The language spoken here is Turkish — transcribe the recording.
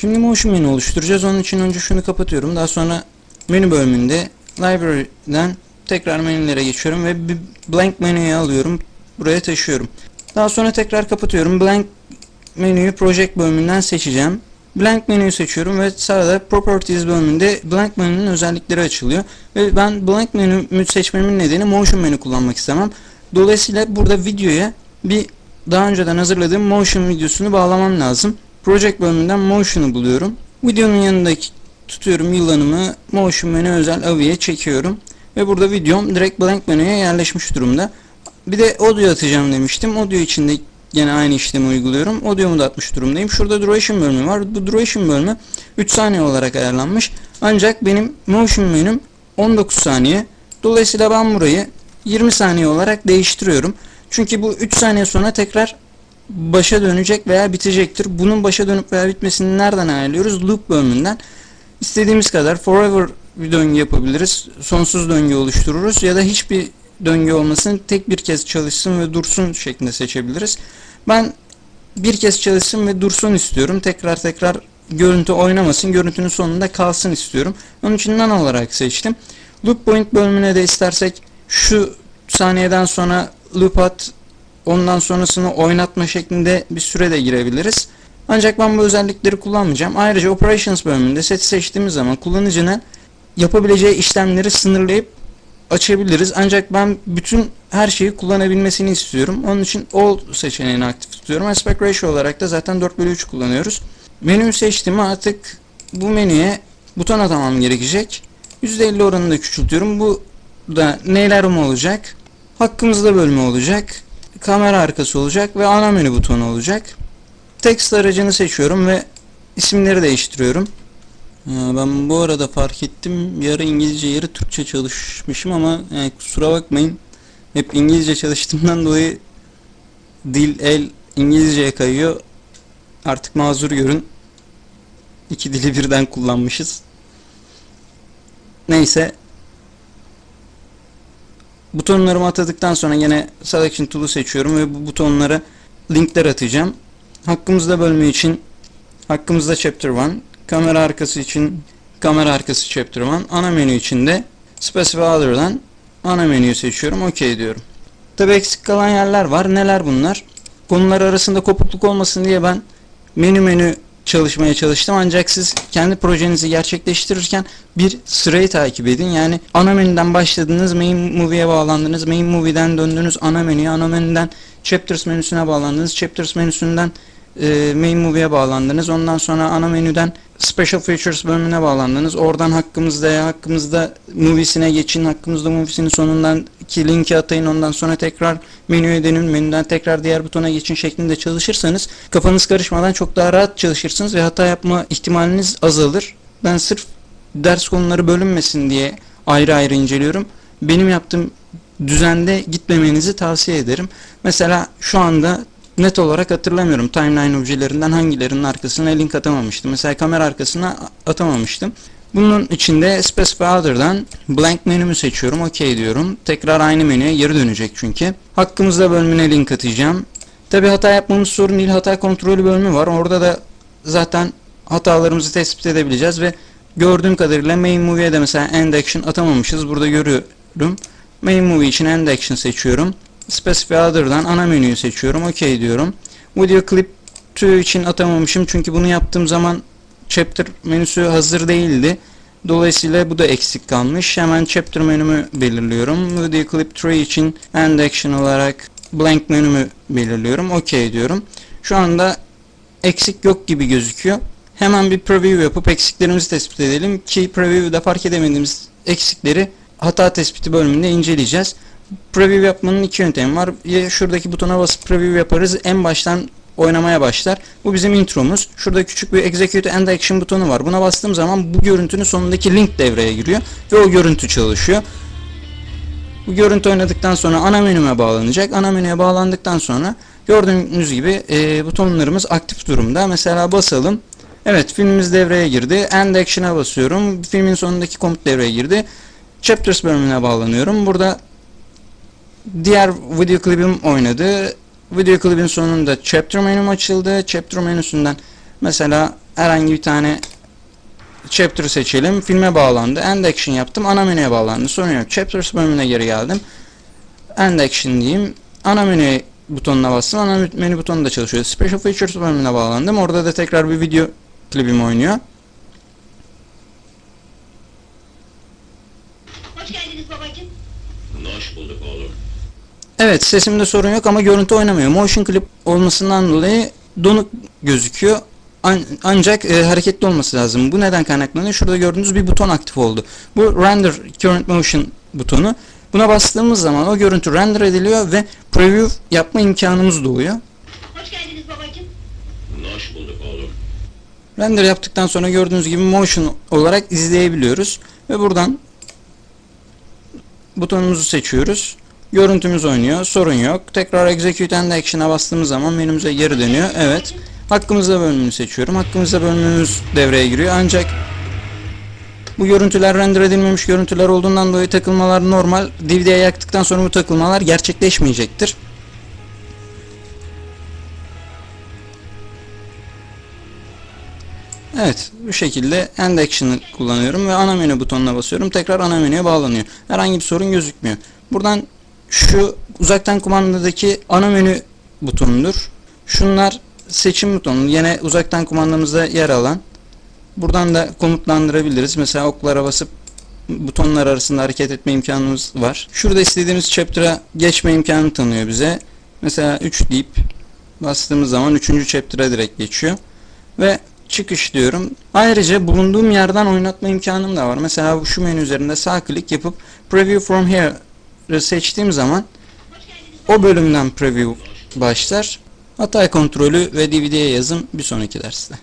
Şimdi motion menü oluşturacağız. Onun için önce şunu kapatıyorum. Daha sonra menü bölümünde library'den tekrar menülere geçiyorum ve bir blank menüye alıyorum. Buraya taşıyorum. Daha sonra tekrar kapatıyorum. Blank menüyü project bölümünden seçeceğim. Blank menüyü seçiyorum ve sağda properties bölümünde blank menünün özellikleri açılıyor. Ve ben blank menü seçmemin nedeni motion menü kullanmak istemem. Dolayısıyla burada videoya bir daha önceden hazırladığım motion videosunu bağlamam lazım. Project bölümünden motion'u buluyorum. Videonun yanındaki tutuyorum yılanımı motion menü özel aviye çekiyorum. Ve burada videom direkt blank menüye yerleşmiş durumda. Bir de audio atacağım demiştim. Audio için de yine aynı işlemi uyguluyorum. Audio'mu da atmış durumdayım. Şurada duration bölümü var. Bu duration bölümü 3 saniye olarak ayarlanmış. Ancak benim motion menüm 19 saniye. Dolayısıyla ben burayı 20 saniye olarak değiştiriyorum. Çünkü bu 3 saniye sonra tekrar başa dönecek veya bitecektir. Bunun başa dönüp veya bitmesini nereden ayarlıyoruz? Loop bölümünden. İstediğimiz kadar forever bir döngü yapabiliriz. Sonsuz döngü oluştururuz ya da hiçbir döngü olmasın tek bir kez çalışsın ve dursun şeklinde seçebiliriz. Ben bir kez çalışsın ve dursun istiyorum. Tekrar tekrar görüntü oynamasın, görüntünün sonunda kalsın istiyorum. Onun için none olarak seçtim. Loop point bölümüne de istersek şu saniyeden sonra loop at, ondan sonrasını oynatma şeklinde bir süre de girebiliriz. Ancak ben bu özellikleri kullanmayacağım. Ayrıca operations bölümünde seti seçtiğimiz zaman kullanıcının yapabileceği işlemleri sınırlayıp açabiliriz. Ancak ben bütün her şeyi kullanabilmesini istiyorum. Onun için all seçeneğini aktif tutuyorum. Aspect ratio olarak da zaten 4 bölü 3 kullanıyoruz. Menüyü seçtiğimi artık bu menüye buton atamam gerekecek. %50 oranında küçültüyorum. Bu da neylerim olacak? Hakkımızda bölümü olacak. Kamera arkası olacak ve ana menü butonu olacak. Text aracını seçiyorum ve isimleri değiştiriyorum. Ya ben bu arada fark ettim yarı İngilizce yarı Türkçe çalışmışım ama yani kusura bakmayın hep İngilizce çalıştığımdan dolayı dil el İngilizceye kayıyor artık mazur görün iki dili birden kullanmışız neyse butonlarımı atadıktan sonra yine selection tool'u seçiyorum ve bu butonlara linkler atacağım hakkımızda bölümü için hakkımızda chapter 1 kamera arkası için kamera arkası chapter 1 ana menü için de specify other'dan ana menüyü seçiyorum OK diyorum. Tabi eksik kalan yerler var. Neler bunlar? Konular arasında kopukluk olmasın diye ben menü menü çalışmaya çalıştım. Ancak siz kendi projenizi gerçekleştirirken bir sırayı takip edin. Yani ana menüden başladınız, main movie'ye bağlandınız, main movie'den döndünüz ana menüye, ana menüden chapters menüsüne bağlandınız, chapters menüsünden e, main movie'ye bağlandınız. Ondan sonra ana menüden special features bölümüne bağlandınız. Oradan hakkımızda ya hakkımızda moviesine geçin. Hakkımızda moviesinin sonundan ki linki atayın. Ondan sonra tekrar menüye dönün. Menüden tekrar diğer butona geçin şeklinde çalışırsanız kafanız karışmadan çok daha rahat çalışırsınız ve hata yapma ihtimaliniz azalır. Ben sırf ders konuları bölünmesin diye ayrı ayrı inceliyorum. Benim yaptığım düzende gitmemenizi tavsiye ederim. Mesela şu anda net olarak hatırlamıyorum. Timeline objelerinden hangilerinin arkasına link atamamıştım. Mesela kamera arkasına atamamıştım. Bunun içinde Specify Other'dan blank menümü seçiyorum. OK diyorum. Tekrar aynı menüye geri dönecek çünkü. Hakkımızda bölümüne link atacağım. Tabi hata yapmamız sorun değil. Hata kontrolü bölümü var. Orada da zaten hatalarımızı tespit edebileceğiz ve gördüğüm kadarıyla main movie'ye de mesela end action atamamışız. Burada görüyorum. Main movie için end action seçiyorum. Specify Other'dan ana menüyü seçiyorum. OK diyorum. Video Clip 2 için atamamışım çünkü bunu yaptığım zaman chapter menüsü hazır değildi. Dolayısıyla bu da eksik kalmış. Hemen chapter menümü belirliyorum. Video Clip 3 için End Action olarak blank menümü belirliyorum. OK diyorum. Şu anda eksik yok gibi gözüküyor. Hemen bir preview yapıp eksiklerimizi tespit edelim ki preview'da fark edemediğimiz eksikleri hata tespiti bölümünde inceleyeceğiz. Preview yapmanın iki yöntemi var. Ya şuradaki butona basıp preview yaparız. En baştan oynamaya başlar. Bu bizim intromuz. Şurada küçük bir execute and action butonu var. Buna bastığım zaman bu görüntünün sonundaki link devreye giriyor ve o görüntü çalışıyor. Bu görüntü oynadıktan sonra ana menüme bağlanacak. Ana menüye bağlandıktan sonra gördüğünüz gibi e, butonlarımız aktif durumda. Mesela basalım. Evet filmimiz devreye girdi. End action'a basıyorum. Filmin sonundaki komut devreye girdi. Chapters bölümüne bağlanıyorum. Burada diğer video klibim oynadı. Video klibin sonunda chapter menüm açıldı. Chapter menüsünden mesela herhangi bir tane chapter seçelim. Filme bağlandı. End action yaptım. Ana menüye bağlandı. Sorun yok. Chapters bölümüne geri geldim. End action diyeyim. Ana menü butonuna bastım. Ana menü butonu da çalışıyor. Special Features bölümüne bağlandım. Orada da tekrar bir video klibim oynuyor. Hoş geldiniz babacığım. Hoş bulduk oğlum. Evet sesimde sorun yok ama görüntü oynamıyor. Motion clip olmasından dolayı donuk gözüküyor. An- ancak e, hareketli olması lazım. Bu neden kaynaklanıyor? Şurada gördüğünüz bir buton aktif oldu. Bu Render Current Motion butonu. Buna bastığımız zaman o görüntü render ediliyor ve preview yapma imkanımız doğuyor. Hoş geldiniz babacığım. Hoş bulduk oğlum. Render yaptıktan sonra gördüğünüz gibi motion olarak izleyebiliyoruz. Ve buradan butonumuzu seçiyoruz. Görüntümüz oynuyor. Sorun yok. Tekrar Execute and Action'a bastığımız zaman menümüze geri dönüyor. Evet. Hakkımızda bölümünü seçiyorum. Hakkımızda bölümümüz devreye giriyor. Ancak bu görüntüler render edilmemiş görüntüler olduğundan dolayı takılmalar normal. DVD'ye yaktıktan sonra bu takılmalar gerçekleşmeyecektir. Evet bu şekilde End Action'ı kullanıyorum ve ana menü butonuna basıyorum. Tekrar ana menüye bağlanıyor. Herhangi bir sorun gözükmüyor. Buradan şu uzaktan kumandadaki ana menü butonudur. Şunlar seçim butonu. Yine uzaktan kumandamızda yer alan. Buradan da komutlandırabiliriz. Mesela oklara basıp butonlar arasında hareket etme imkanımız var. Şurada istediğimiz chapter'a geçme imkanı tanıyor bize. Mesela 3 deyip bastığımız zaman 3. chapter'a direkt geçiyor. Ve çıkış diyorum. Ayrıca bulunduğum yerden oynatma imkanım da var. Mesela şu menü üzerinde sağ klik yapıp Preview from Here'ı seçtiğim zaman o bölümden preview başlar. Hatay kontrolü ve DVD'ye yazım bir sonraki derste.